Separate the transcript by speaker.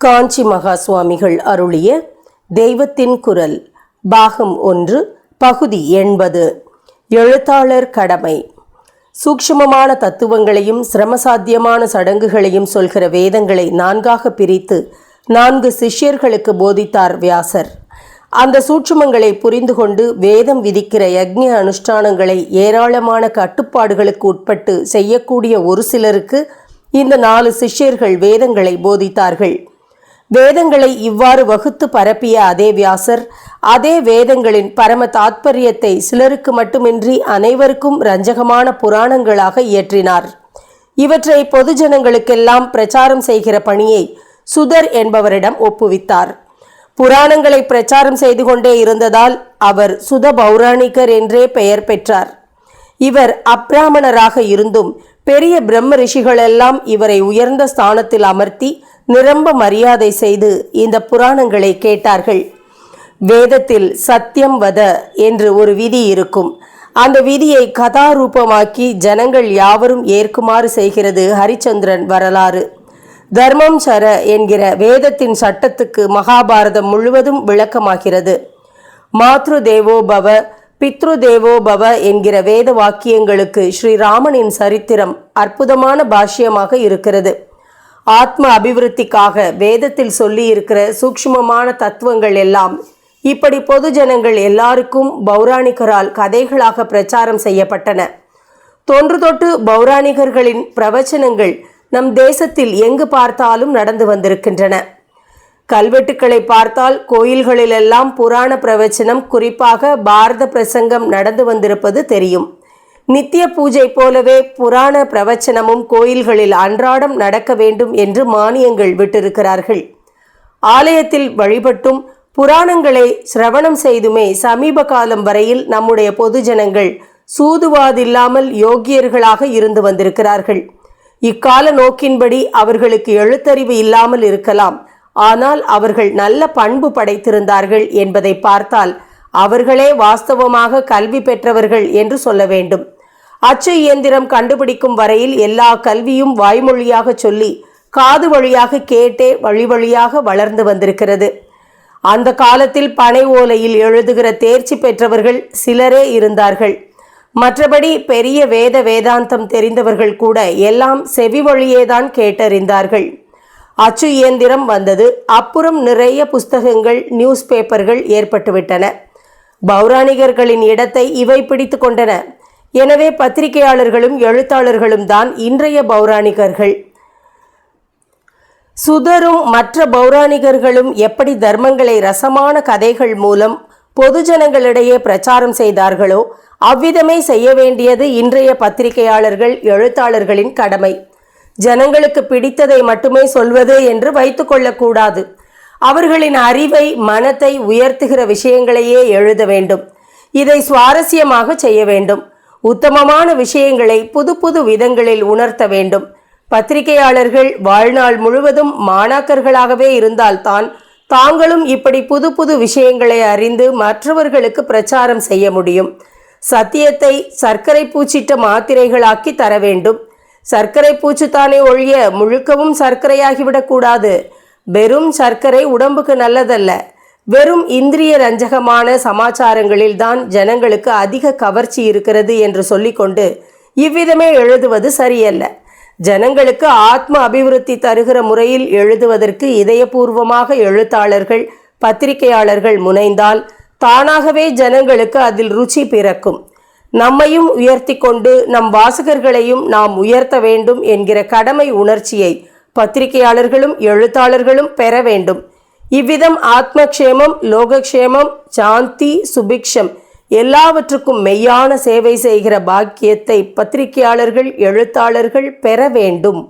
Speaker 1: காஞ்சி மகா சுவாமிகள் அருளிய தெய்வத்தின் குரல் பாகம் ஒன்று பகுதி எண்பது. எழுத்தாளர் கடமை. சூக்ஷ்மமான தத்துவங்களையும் சிரமசாத்தியமான சடங்குகளையும் சொல்கிற வேதங்களை நான்காக பிரித்து நான்கு சிஷ்யர்களுக்கு போதித்தார் வியாசர். அந்த சூட்சுமங்களை புரிந்து கொண்டு வேதம் விதிக்கிற யக்ஞ அனுஷ்டானங்களை ஏராளமான கட்டுப்பாடுகளுக்கு உட்பட்டு செய்யக்கூடிய ஒரு சிலருக்கு இந்த நாலு சிஷ்யர்கள் வேதங்களை போதித்தார்கள். வேதங்களை இவ்வாறு வகுத்து பரப்பிய அதே வியாசர் அதே வேதங்களின் பரம தாத்பரியத்தை சிலருக்கு மட்டுமின்றி அனைவருக்கும் ரஞ்சகமான புராணங்களாக இயற்றினார். இவற்றை பொதுஜனங்களுக்கெல்லாம் பிரச்சாரம் செய்கிற பணியை சுதர் என்பவரிடம் ஒப்புவித்தார். புராணங்களை பிரச்சாரம் செய்து கொண்டே இருந்ததால் அவர் சுத பௌராணிகர் என்றே பெயர் பெற்றார். இவர் அப்ராமணராக இருந்தும் பெரிய பிரம்ம ரிஷிகளெல்லாம் இவரை உயர்ந்த ஸ்தானத்தில் அமர்த்தி நிரம்ப மரியாதை செய்து இந்த புராணங்களை கேட்டார்கள். வேதத்தில் சத்தியம் வத என்று ஒரு விதி இருக்கும். அந்த விதியை கதாரூபமாக்கி ஜனங்கள் யாவரும் ஏற்குமாறு செய்கிறது ஹரிச்சந்திரன் வரலாறு. தர்மம் சர என்கிற வேதத்தின் சட்டத்துக்கு மகாபாரதம் முழுவதும் விளக்கமாகிறது. மாத்ரு தேவோ பவ பித்ரு தேவோ பவ என்கிற வேத வாக்கியங்களுக்கு ஸ்ரீராமனின் சரித்திரம் அற்புதமான பாஷ்யமாக இருக்கிறது. ஆத்ம அபிவிருத்திக்காக வேதத்தில் சொல்லியிருக்கிற சூக்ஷ்மமான தத்துவங்கள் எல்லாம் இப்படி பொது ஜனங்கள் எல்லாருக்கும் பௌராணிகரால் கதைகளாக பிரச்சாரம் செய்யப்பட்டன. தொன்று தொட்டு பௌராணிகர்களின் பிரவச்சனங்கள் நம் தேசத்தில் எங்கு பார்த்தாலும் நடந்து வந்திருக்கின்றன. கல்வெட்டுக்களை பார்த்தால் கோயில்களிலெல்லாம் புராண பிரவச்சனம் குறிப்பாக பாரத பிரசங்கம் நடந்து வந்திருப்பது தெரியும். நித்திய பூஜை போலவே புராண பிரவச்சனமும் கோயில்களில் அன்றாடம் நடக்க வேண்டும் என்று மானியங்கள் விட்டிருக்கிறார்கள். ஆலயத்தில் வழிபட்டும் புராணங்களை சிரவணம் செய்துமே சமீப காலம் வரையில் நம்முடைய பொதுஜனங்கள் சூதுவாதில்லாமல் யோகியர்களாக இருந்து வந்திருக்கிறார்கள். இக்கால நோக்கின்படி அவர்களுக்கு எழுத்தறிவு இல்லாமல் இருக்கலாம். ஆனால் அவர்கள் நல்ல பண்பு படைத்திருந்தார்கள் என்பதை பார்த்தால் அவர்களே வாஸ்தவமாக கல்வி பெற்றவர்கள் என்று சொல்ல வேண்டும். அச்சு இயந்திரம் கண்டுபிடிக்கும் வரையில் எல்லா கல்வியும் வாய்மொழியாக சொல்லி காது வழியாக கேட்டே வழி வழியாக வளர்ந்து வந்திருக்கிறது. அந்த காலத்தில் பனை ஓலையில் எழுதுகிற தேர்ச்சி பெற்றவர்கள் சிலரே இருந்தார்கள். மற்றபடி பெரிய வேத வேதாந்தம் தெரிந்தவர்கள் கூட எல்லாம் செவி வழியேதான் கேட்டறிந்தார்கள். அச்சு இயந்திரம் வந்தது. அப்புறம் நிறைய புஸ்தகங்கள் நியூஸ் பேப்பர்கள் ஏற்பட்டுவிட்டன. பௌராணிகர்களின் இடத்தை இவை பிடித்து கொண்டன. எனவே பத்திரிகையாளர்களும் எழுத்தாளர்களும் தான் இன்றைய பௌராணிகர்கள். சுதரும் மற்ற பௌராணிகர்களும் எப்படி தர்மங்களை ரசமான கதைகள் மூலம் பொதுஜனங்களிடையே பிரச்சாரம் செய்தார்களோ அவ்விதமே செய்ய வேண்டியது இன்றைய பத்திரிகையாளர்கள் எழுத்தாளர்களின் கடமை. ஜனங்களுக்கு பிடித்ததை மட்டுமே சொல்வது என்று வைத்துக்கொள்ளக்கூடாது அவர்களின் அறிவை மனத்தை உயர்த்துகிற விஷயங்களையே எழுத வேண்டும். இதை சுவாரஸ்யமாக செய்ய வேண்டும். உத்தமமான விஷயங்களை புது புது விதங்களில் உணர்த்த வேண்டும். பத்திரிகையாளர்கள் வாழ்நாள் முழுவதும் மாணாக்கர்களாகவே இருந்தால்தான் தாங்களும் இப்படி புது புது விஷயங்களை அறிந்து மற்றவர்களுக்கு பிரச்சாரம் செய்ய முடியும். சத்தியத்தை சர்க்கரை பூச்சிட்ட மாத்திரைகளாக்கி தர வேண்டும். சர்க்கரை பூச்சுத்தானே ஒழிய முழுக்கவும் சர்க்கரையாகிவிடக்கூடாது. வெறும் சர்க்கரை உடம்புக்கு நல்லதல்ல. வெறும் இந்திரிய ரஞ்சகமான சமாச்சாரங்களில் தான் ஜனங்களுக்கு அதிக கவர்ச்சி இருக்கிறது என்று சொல்லிக்கொண்டு இவ்விதமே எழுதுவது சரியல்ல. ஜனங்களுக்கு ஆத்ம அபிவிருத்தி தருகிற முறையில் எழுதுவதற்கு இதயபூர்வமாக எழுத்தாளர்கள் பத்திரிகையாளர்கள் முனைந்தால் தானாகவே ஜனங்களுக்கு அதில் ருச்சி பிறக்கும். நம்மையும் உயர்த்தி கொண்டு நம் வாசகர்களையும் நாம் உயர்த்த வேண்டும் என்கிற கடமை உணர்ச்சியை பத்திரிகையாளர்களும் எழுத்தாளர்களும் பெற வேண்டும். இவ்விதம் ஆத்மக்ஷேமம் லோகக்ஷேமம் சாந்தி சுபிக்ஷம் எல்லாவற்றுக்கும் மெய்யான சேவை செய்கிற பாக்கியத்தை பத்திரிகையாளர்கள் எழுத்தாளர்கள் பெற வேண்டும்.